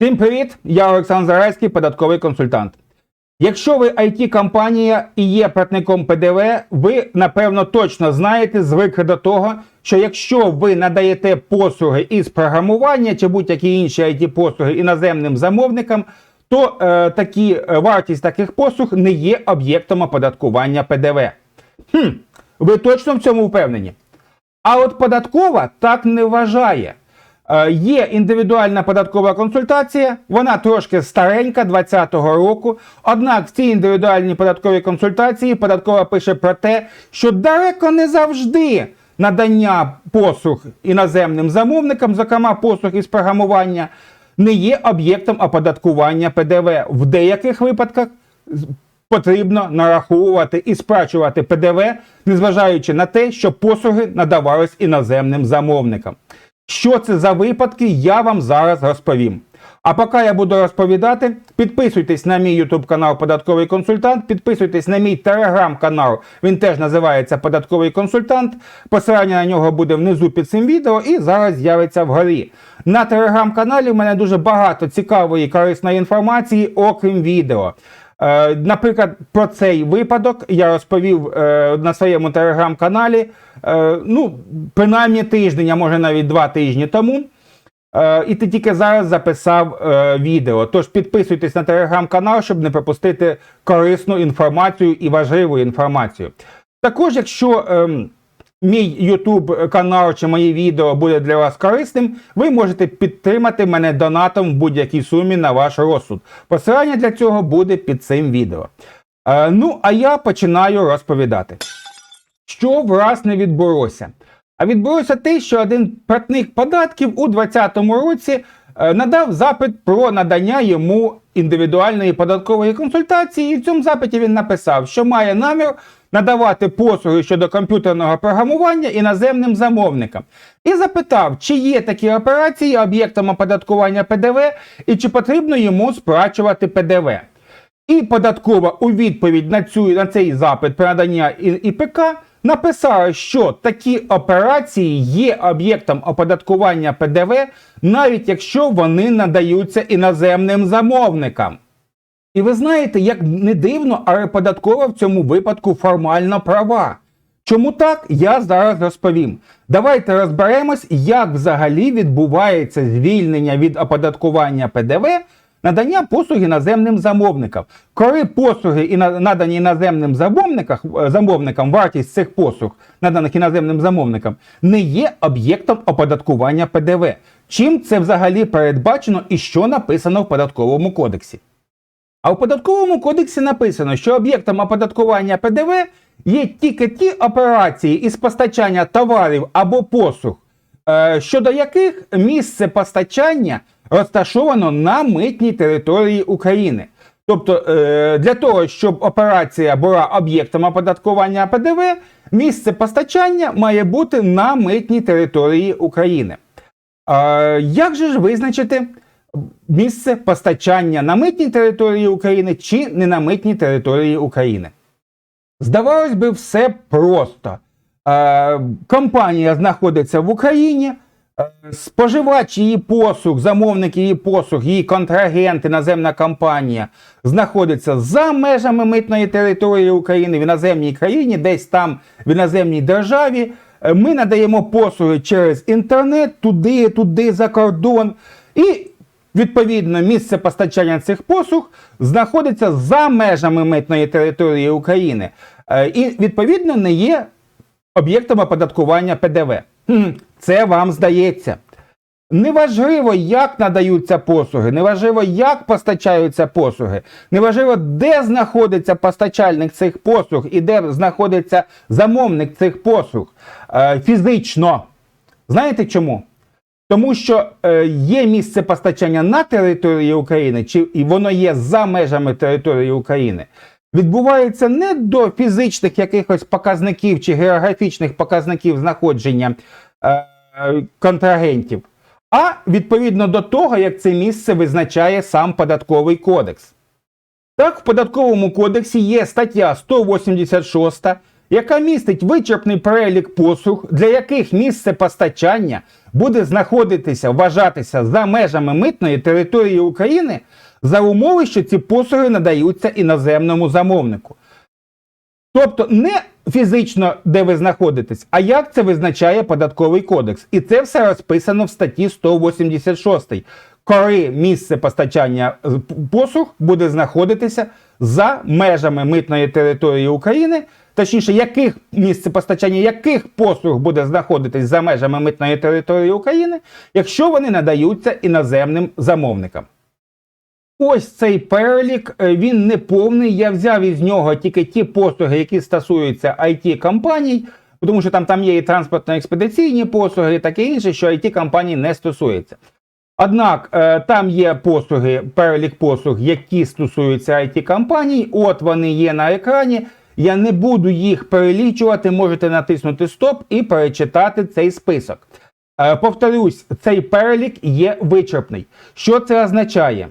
Всім привіт! Я Олександр Зарайський, податковий консультант. Якщо ви IT-компанія і є платником ПДВ, ви напевно точно знаєте, звикли до того, що якщо ви надаєте послуги із програмування чи будь-які інші IT-послуги іноземним замовникам, то е, такі, е, вартість таких послуг не є об'єктом оподаткування ПДВ. Хм, ви точно в цьому впевнені? А от податкова так не вважає. Е, Є індивідуальна податкова консультація, вона трошки старенька 2020 року. Однак в цій індивідуальній податковій консультації податкова пише про те, що далеко не завжди надання послуг іноземним замовникам, зокрема послуг із програмування, не є об'єктом оподаткування ПДВ. В деяких випадках потрібно нараховувати і сплачувати ПДВ, незважаючи на те, що послуги надавались іноземним замовникам. Що це за випадки, я вам зараз розповім. А поки я буду розповідати, підписуйтесь на мій YouTube канал Податковий консультант, підписуйтесь на мій телеграм-канал, він теж називається Податковий консультант. Посилання на нього буде внизу під цим відео і зараз з'явиться вгорі. На телеграм-каналі в мене дуже багато цікавої і корисної інформації, окрім відео. Е, Наприклад, про цей випадок я розповів е, на своєму телеграм-каналі. е, Ну, принаймні тиждень, а може навіть два тижні тому. І ти тільки зараз записав відео. Тож підписуйтесь на телеграм-канал, щоб не пропустити корисну інформацію і важливу інформацію. Також, якщо ем, мій YouTube канал чи мої відео буде для вас корисним, ви можете підтримати мене донатом в будь-якій сумі на ваш розсуд. Посилання для цього буде під цим відео. Е, ну, а я починаю розповідати. Що власне відбулося? А відбулося те, що один платник податків у 2020 році е, надав запит про надання йому індивідуальної податкової консультації, і в цьому запиті він написав, що має намір надавати послуги щодо комп'ютерного програмування іноземним замовникам. І запитав, чи є такі операції об'єктом оподаткування ПДВ і чи потрібно йому сплачувати ПДВ. І податкова у відповідь на цю на цей запит про надання ІПК написала, що такі операції є об'єктом оподаткування ПДВ, навіть якщо вони надаються іноземним замовникам. І ви знаєте, як не дивно, але податкова в цьому випадку формально права. Чому так, я зараз розповім. Давайте розберемось, як взагалі відбувається звільнення від оподаткування ПДВ надання послуг іноземним замовникам. Коли послуги іно- надані іноземним е, замовникам, вартість цих послуг, наданих іноземним замовникам, не є об'єктом оподаткування ПДВ. Чим це взагалі передбачено і що написано в податковому кодексі? А в податковому кодексі написано, що об'єктом оподаткування ПДВ є тільки ті операції із постачання товарів або послуг, е, щодо яких місце постачання розташовано на митній території України. Тобто е, для того, щоб операція була об'єктом оподаткування ПДВ, місце постачання має бути на митній території України. Е, Як же ж визначити місце постачання на митній території України чи не на митній території України? Здавалось би, все просто. Е, компанія знаходиться в Україні, е, споживач її послуг, замовник її послуг, її контрагент, іноземна компанія знаходиться за межами митної території України в іноземній країні, десь там в іноземній державі. Е, Ми надаємо послуги через інтернет, туди, туди, за кордон. І Відповідно, місце постачання цих послуг знаходиться за межами митної території України е, і, відповідно, не є об'єктом оподаткування ПДВ. Це вам здається. Неважливо, як надаються послуги, неважливо, як постачаються послуги, неважливо, де знаходиться постачальник цих послуг і де знаходиться замовник цих послуг е, фізично. Знаєте чому? Тому що е, є місце постачання на території України, чи і воно є за межами території України, відбувається не до фізичних якихось показників чи географічних показників знаходження е, контрагентів, а відповідно до того, як це місце визначає сам податковий кодекс. Так, в податковому кодексі є стаття 186, яка містить вичерпний перелік послуг, для яких місце постачання буде знаходитися, вважатися за межами митної території України за умови, що ці послуги надаються іноземному замовнику. Тобто не фізично, де ви знаходитесь, а як це визначає податковий кодекс. І це все розписано в статті 186, коли місце постачання е, послуг буде знаходитися за межами митної території України, точніше, яких місце постачання яких послуг буде знаходитись за межами митної території України, якщо вони надаються іноземним замовникам. Ось цей перелік, е, він не повний. Я взяв із нього тільки ті послуги, які стосуються it компаній тому що там, там є і транспортно-експедиційні послуги, і таке інше, що it компаній не стосується. Однак е, там є послуги, перелік послуг, які стосуються it компаній. От вони є на екрані. Я не буду їх перелічувати, можете натиснути стоп і перечитати цей список. Е, Повторюсь, цей перелік є вичерпний. Що це означає?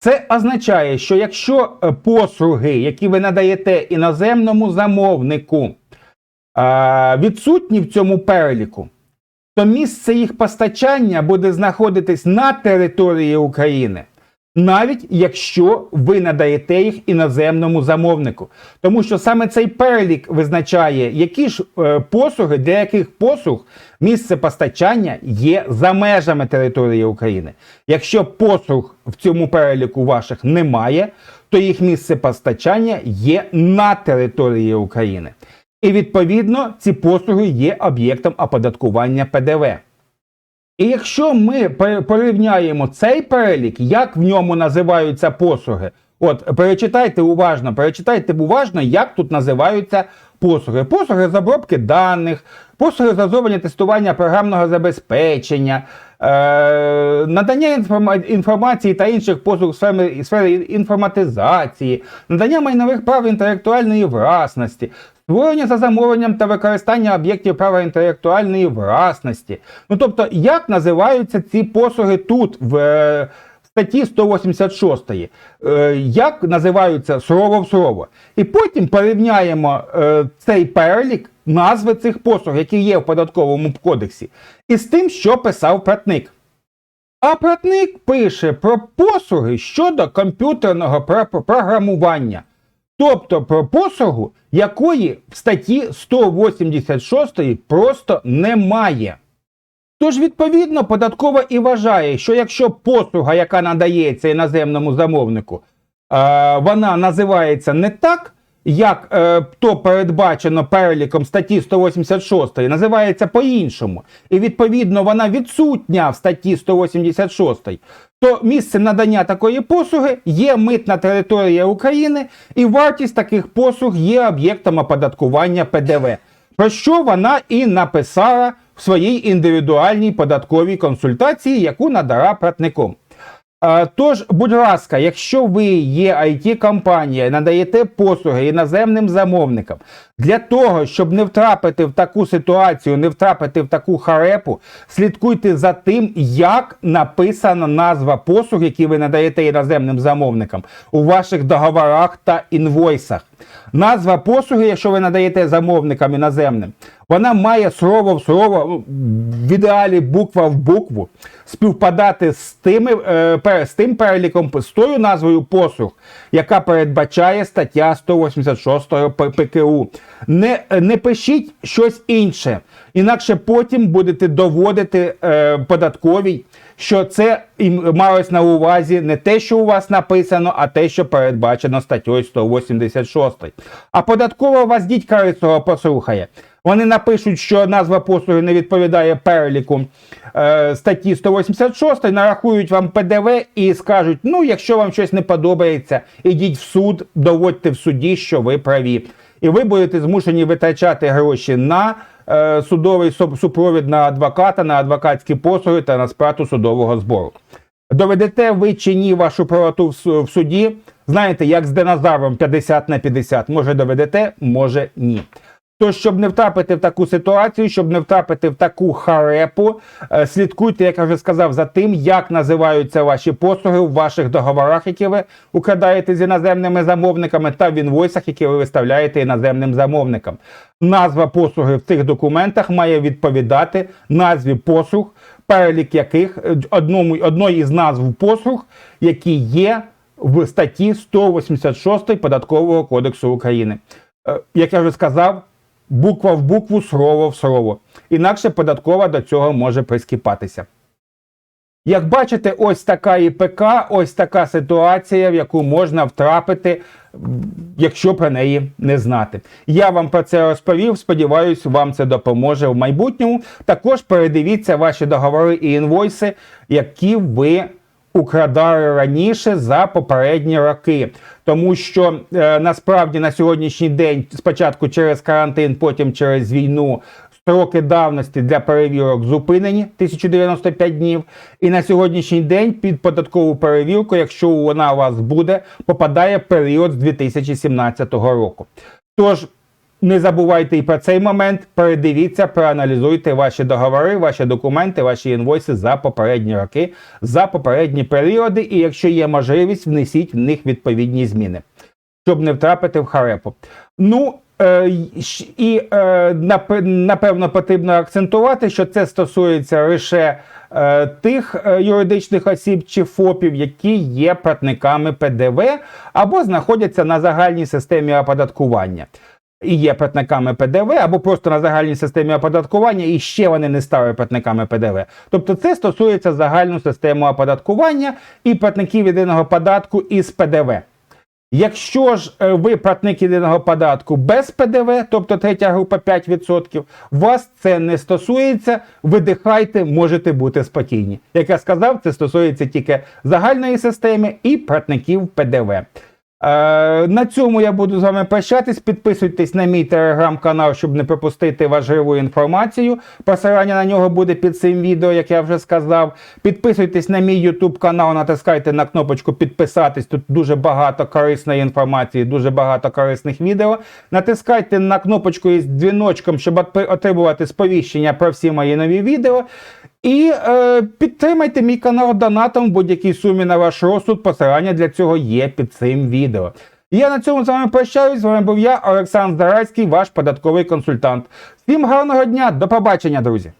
Це означає, що якщо е, послуги, які ви надаєте іноземному замовнику, відсутні в цьому переліку, то місце їх постачання буде знаходитись на території України, навіть якщо ви надаєте їх іноземному замовнику. Тому що саме цей перелік визначає, які ж е, послуги, для яких послуг місце постачання є за межами території України. Якщо послуг в цьому переліку ваших немає, то їх місце постачання є на території України. І відповідно ці послуги є об'єктом оподаткування ПДВ. І якщо ми порівняємо цей перелік, як в ньому називаються послуги, от перечитайте уважно, перечитайте уважно, як тут називаються послуги. Послуги з обробки даних, послуги з розроблення тестування програмного забезпечення, надання інформації та інших послуг в сфері, сфері інформатизації, надання майнових прав інтелектуальної власності, створення за замовленням та використання об'єктів права інтелектуальної власності. Ну тобто, як називаються ці послуги тут в е, статті 186, е, як називаються слово в слово. І потім порівняємо е, цей перелік назви цих послуг, які є в податковому кодексі, із тим, що писав платник. А платник пише про послуги щодо комп'ютерного програмування. Тобто про послугу, якої в статті 186 просто немає. Тож, відповідно, податкова і вважає, що якщо послуга, яка надається іноземному замовнику, вона називається не так, як е, то передбачено переліком статті 186, називається по-іншому, і відповідно вона відсутня в статті 186, то місце надання такої послуги є митна територія України, і вартість таких послуг є об'єктом оподаткування ПДВ. Про що вона і написала в своїй індивідуальній податковій консультації, яку надала платником. Е, Тож, будь ласка, якщо ви є it компанія надаєте послуги іноземним замовникам для того, щоб не втрапити в таку ситуацію, не втрапити в таку харепу, слідкуйте за тим, як написана назва послуг, які ви надаєте іноземним замовникам у ваших договорах та інвойсах. Назва послуги, якщо ви надаєте замовникам іноземним, вона має слово в слово, ну, в ідеалі буква в букву, співпадати з, тими, е, з тим переліком, з тою назвою послуг, яка передбачає стаття 186 П- ПКУ. Не, не пишіть щось інше, інакше потім будете доводити е, податковій, що це малось на увазі не те, що у вас написано, а те, що передбачено статтею 186. А податкова вас дідька рицого послухає. Вони напишуть, що назва послуги не відповідає переліку е, статті 186, нарахують вам ПДВ і скажуть: ну, якщо вам щось не подобається, ідіть в суд, доводьте в суді, що ви праві. І ви будете змушені витрачати гроші на судовий супровід на адвоката, на адвокатські послуги та на сплату судового збору. Доведете ви чи ні вашу правоту в в суді, знаєте, як з динозавром 50 на 50. Може доведете, може ні. Тож, щоб не втрапити в таку ситуацію, щоб не втрапити в таку харепу, е, слідкуйте, як я вже сказав, за тим, як називаються ваші послуги в ваших договорах, які ви укладаєте з іноземними замовниками, та в інвойсах, які ви виставляєте іноземним замовникам. Назва послуги в цих документах має відповідати назві послуг, перелік яких е, одному одної із назв послуг, які є в статті 186 Податкового кодексу України. Е, Як я вже сказав, буква в букву, слово в слово. Інакше податкова до цього може прискіпатися. Як бачите, ось така ІПК, ось така ситуація, в яку можна втрапити, якщо про неї не знати. Я вам про це розповів. Сподіваюсь, вам це допоможе в майбутньому. Також передивіться ваші договори і інвойси, які ви украдали раніше за попередні роки. Тому що е, насправді на сьогоднішній день, спочатку через карантин, потім через війну, строки давності для перевірок зупинені 1095 днів. І на сьогоднішній день під податкову перевірку, якщо вона у вас буде, попадає період з 2017 року. Тож не забувайте і про цей момент. Передивіться, проаналізуйте ваші договори, ваші документи, ваші інвойси за попередні роки, за попередні періоди. І якщо є можливість, внесіть в них відповідні зміни, щоб не втрапити в харепу. Ну е, і е, напевно потрібно акцентувати, що це стосується лише е, тих е, юридичних осіб чи ФОПів, які є платниками ПДВ або знаходяться на загальній системі оподаткування і є платниками ПДВ, або просто на загальній системі оподаткування, і ще вони не стали платниками ПДВ. Тобто це стосується загальну систему оподаткування і платників єдиного податку із ПДВ. Якщо ж е, ви платник єдиного податку без ПДВ, тобто третя група 5%, вас це не стосується, видихайте, можете бути спокійні. Як я сказав, це стосується тільки загальної системи і платників ПДВ. Е, на цьому я буду з вами прощатись. Підписуйтесь на мій телеграм-канал, щоб не пропустити важливу інформацію. Посилання на нього буде під цим відео, як я вже сказав. Підписуйтесь на мій YouTube канал, натискайте на кнопочку підписатись. Тут дуже багато корисної інформації, дуже багато корисних відео. Натискайте на кнопочку із дзвіночком, щоб отримувати сповіщення про всі мої нові відео. І е, підтримайте мій канал донатом в будь-якій сумі на ваш розсуд. Посилання для цього є під цим відео. Я на цьому з вами прощаюсь. З вами був я, Олександр Зарайський, ваш податковий консультант. Всім гарного дня, до побачення, друзі!